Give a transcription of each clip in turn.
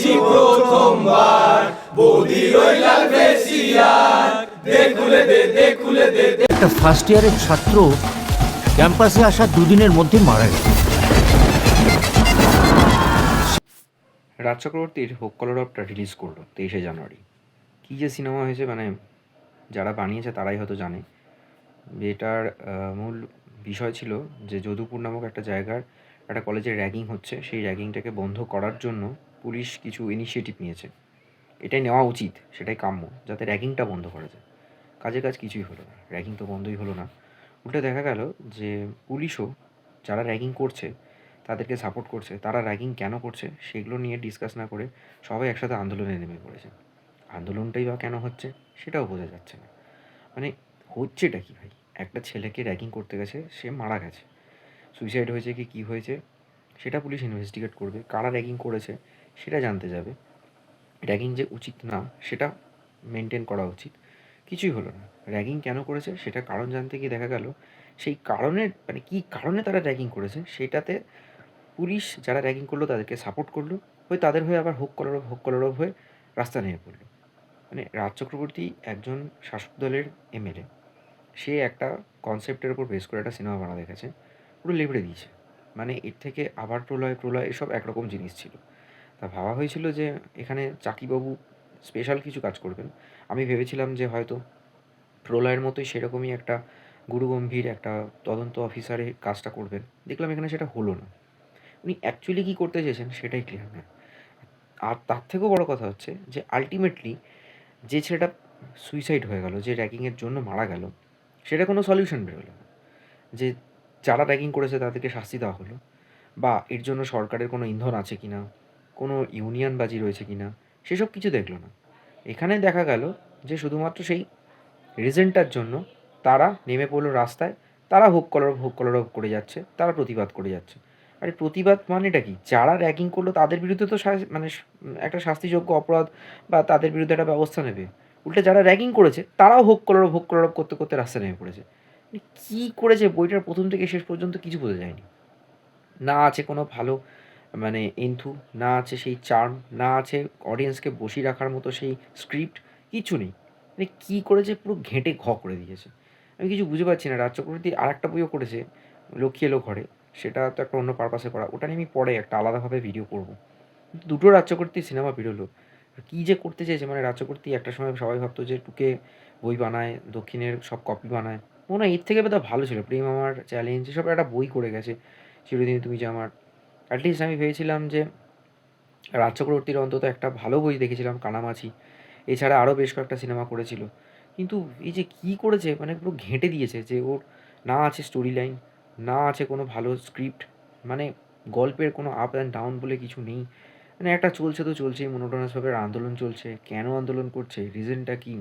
দেখছি প্রথমবার। বৌদি ওই লাল ফেসিয়ার। দেখুলে দে দেখুলে দে একটা ফার্স্ট ইয়ারের ছাত্র ক্যাম্পাসে আসা দুদিনের মধ্যে মারা গেল। রাজ চক্রবর্তীর হোক কলরবটা রিলিজ করল তেইশে জানুয়ারি। কী যে সিনেমা হয়েছে মানে যারা বানিয়েছে তারাই হয়তো জানে। এটার মূল বিষয় ছিল যে যদুপুর নামক একটা জায়গার একটা কলেজে র্যাগিং হচ্ছে। সেই র্যাগিংটাকে বন্ধ করার জন্য পুলিশ কিছু ইনিশিয়েটিভ নিয়েছে। এটাই নেওয়া উচিত, সেটাই কাম্য, যাতে র্যাগিংটা বন্ধ করা যায়। কাজে কাজ কিছুই হলো না, র্যাগিং তো বন্ধই হলো না। উল্টে দেখা গেল যে পুলিশও যারা র্যাগিং করছে, তাদেরকে সাপোর্ট করছে, তারা র্যাগিং কেন করছে, সেগুলো নিয়ে ডিসকাস না করে সবাই একসাথে আন্দোলনে নেমে পড়েছে। আন্দোলনটাই বা কেন হচ্ছে, সেটাও বোঝা যাচ্ছে না। মানে হচ্ছেটা কি ভাই? একটা ছেলেকে র্যাগিং করতে গেছে, সে মারা গেছে। সুইসাইড হয়েছে কি, কী হয়েছে, সেটা পুলিশ ইনভেস্টিগেট করবে। কারা র্যাগিং করেছে সেটা জানতে যাবে। র্যাগিং যে উচিত না, সেটা মেনটেন করা উচিত। কিছুই হলো না। র্যাগিং কেন করেছে সেটা কারণ জানতে গিয়ে দেখা গেল, সেই কারণের মানে কী কারণে তারা র্যাগিং করেছে, সেটাতে পুলিশ যারা র্যাগিং করল, তাদেরকে সাপোর্ট করল, হয়ে তাদের হয়ে আবার হোক কলরব হোক কলরব হয়ে রাস্তা নেমে পড়ল। মানে রাজ চক্রবর্তী একজন শাসক দলের এমএলএ সে একটা কনসেপ্টের উপর বেস করে একটা সিনেমা বানাতে গেছে, পুরো লেবড়ে দিয়েছে। মানে এর থেকে আবার প্রলয় প্রলয়, এসব একরকম জিনিস ছিল। তা ভাবা হয়েছিল যে এখানে চাকিবাবু স্পেশাল কিছু কাজ করবেন। আমি ভেবেছিলাম যে হয়তো প্রলয়ের মতোই সেরকমই একটা গুরুগম্ভীর একটা তদন্ত অফিসারের কাজটা করবেন। দেখলাম এখানে সেটা হলো না। উনি অ্যাকচুয়ালি কী করতে চেয়েছেন সেটাই ক্লিয়ার না। আর তার থেকেও বড় কথা হচ্ছে যে আলটিমেটলি যে ছেলেটা সুইসাইড হয়ে গেল, যে র্যাগিংয়ের জন্য মারা গেল, সেটা কোনো সলিউশন বেরোলো না। যে যারা র্যাগিং করেছে তাদেরকে শাস্তি দেওয়া হলো বা এর জন্য সরকারের কোনো ইন্ধন আছে কি না কোনো ইউনিয়ন বাজি রয়েছে কি না সেসব কিছু দেখল না। এখানে দেখা গেল যে শুধুমাত্র সেই রিজনটার জন্য তারা নেমে পড়ল রাস্তায়, তারা হোক কলরব হোক কলরব করে যাচ্ছে, তারা প্রতিবাদ করে যাচ্ছে। আরে প্রতিবাদ মানেটা কি? যারা র্যাগিং করল তাদের বিরুদ্ধে তো মানে একটা শাস্তিযোগ্য অপরাধ বা তাদের বিরুদ্ধে একটা ব্যবস্থা নেবে। উল্টে যারা র্যাগিং করেছে, তারাও হোক কলরব হোক কলরব করতে করতে রাস্তায় নেমে পড়েছে। মানে কী করেছে বইটার প্রথম থেকে শেষ পর্যন্ত কিছু বোঝা যায়নি। না আছে কোনো ভালো মানে এন্থু না আছে সেই চার্ম না আছে অডিয়েন্সকে বসিয়ে রাখার মতো সেই স্ক্রিপ্ট কিছু নেই। মানে কী করেছে পুরো ঘেঁটে ঘ করে দিয়েছে। আমি কিছু বুঝতে পারছি না, রাজ চক্রবর্তী আর একটা বইও করেছে, লক্ষ্মী এলো ঘরে। সেটা তো একটা অন্য পারপাসে করা। ওটা নিয়ে আমি পরে একটা আলাদাভাবে ভিডিও করব। দুটো রাজ চক্রবর্তী সিনেমা বেরোলো। কী যে করতে চাইছে মানে রাজ চক্রবর্তী একটা সময় সবাই ভাবতো যে টুকে বই বানায়, দক্ষিণের সব কপি বানায়। মনে হয় এর থেকে বোধহয় ভালো ছিল। প্রেম আমার চ্যালেঞ্জ এসব একটা বই করে গেছে। চিরদিন তুমি যে আমার অ্যাটলিস্ট আমি ভেবেছিলাম যে রাজ চক্রবর্তীর অন্তত একটা ভালো বই দেখেছিলাম, কানামাছি। এছাড়া আরও বেশ কয়েকটা সিনেমা করেছিল। কিন্তু এই যে কী করেছে মানে পুরো ঘেঁটে দিয়েছে যে ওর না আছে স্টোরি লাইন না আছে কোনো ভালো স্ক্রিপ্ট মানে গল্পের কোনো আপ অ্যান্ড ডাউন বলে কিছু নেই। মানে একটা চলছে তো চলছেই মনোটনাসভাবে আন্দোলন চলছে। কেন আন্দোলন করছে? রিজনটা কী?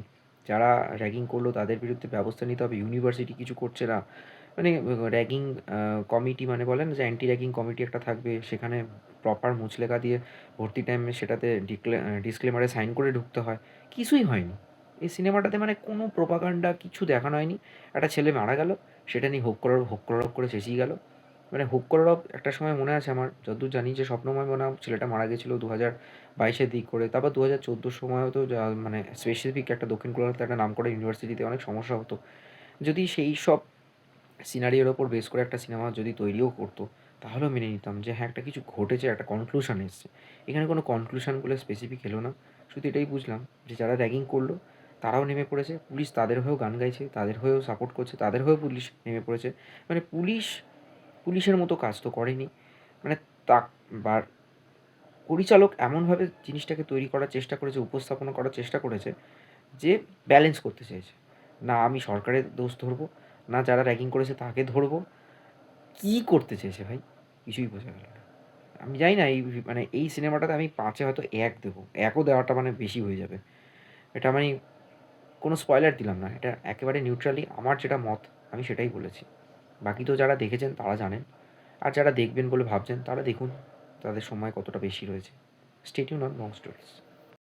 যারা র্যাগিং করল তাদের বিরুদ্ধে ব্যবস্থা নিতে হবে ইউনিভার্সিটি কিছু করছে না। মানে র্যাগিং কমিটি মানে বলেন যে অ্যান্টি র্যাগিং কমিটি একটা থাকবে। সেখানে প্রপার মুচলেখা দিয়ে ভর্তি টাইমে সেটাতে ডিসক্লেমারে সাইন করে ঢুকতে হয়। কিছুই হয়নি। এই সিনেমাটাতে মানে কোনো প্রোপাগান্ডা কিছু দেখানো হয়নি। একটা ছেলে মারা গেল, সেটা নিয়ে হোক করার হোক করার করে চেঁচিয়ে গেল। মানে হোক করার একটা সময় মনে আছে আমার। যতদূর জানি যে স্বপ্নময় মনে ছেলেটা মারা গেছিল দু হাজার বাইশের দিক করে। তারপর দু হাজার চোদ্দোর সময়ও তো যা- মানে স্পেসিফিক একটা দক্ষিণ কলকাতাতে একটা নাম করা ইউনিভার্সিটিতে অনেক সমস্যা হতো। যদি সেই সব সিনারিওর ওপর বেস করে একটা সিনেমা যদি তৈরিও করতো, তাহলেও মেনে নিতাম যে হ্যাঁ একটা কিছু ঘটেছে, একটা কনক্লুশন এসছে। এখানে কোনো কনক্লুশন বলে স্পেসিফিক এলো না। শুধু এটাই বুঝলাম যে যারা র্যাগিং করল, তারাও নেমে পড়েছে। পুলিশ তাদের হয়েও গান গাইছে, তাদের হয়েও সাপোর্ট করছে, তাদের হয়েও পুলিশ নেমে পড়েছে। মানে পুলিশ, পুলিশের মতো কাজ তো করেনি। মানে তা বা পরিচালক এমনভাবে জিনিসটাকে তৈরি করার চেষ্টা করেছে, উপস্থাপনা করার চেষ্টা করেছে, যে ব্যালেন্স করতে চেয়েছে। না, আমি সরকারের দোষ ধরবো না যারা র্যাগিং করেছে তাকে ধরবো। কী করতে চেয়েছে ভাই? কিছুই বোঝা গেল না। আমি জানি না, এই মানে এই সিনেমাটাতে আমি পাঁচে হয়তো এক দেবো। একও দেওয়াটা মানে বেশি হয়ে যাবে। এটা আমি কোনো স্পয়লার দিলাম না। এটা একেবারে নিউট্রালি আমার যেটা মত, আমি সেটাই বলেছি। বাকি তো যারা দেখেছেন তারা জানেন। আর যারা দেখবেন বলে ভাবছেন তারা দেখুন, তাদের সময় কতটা বেশি রয়েছে। Stay tuned on long stories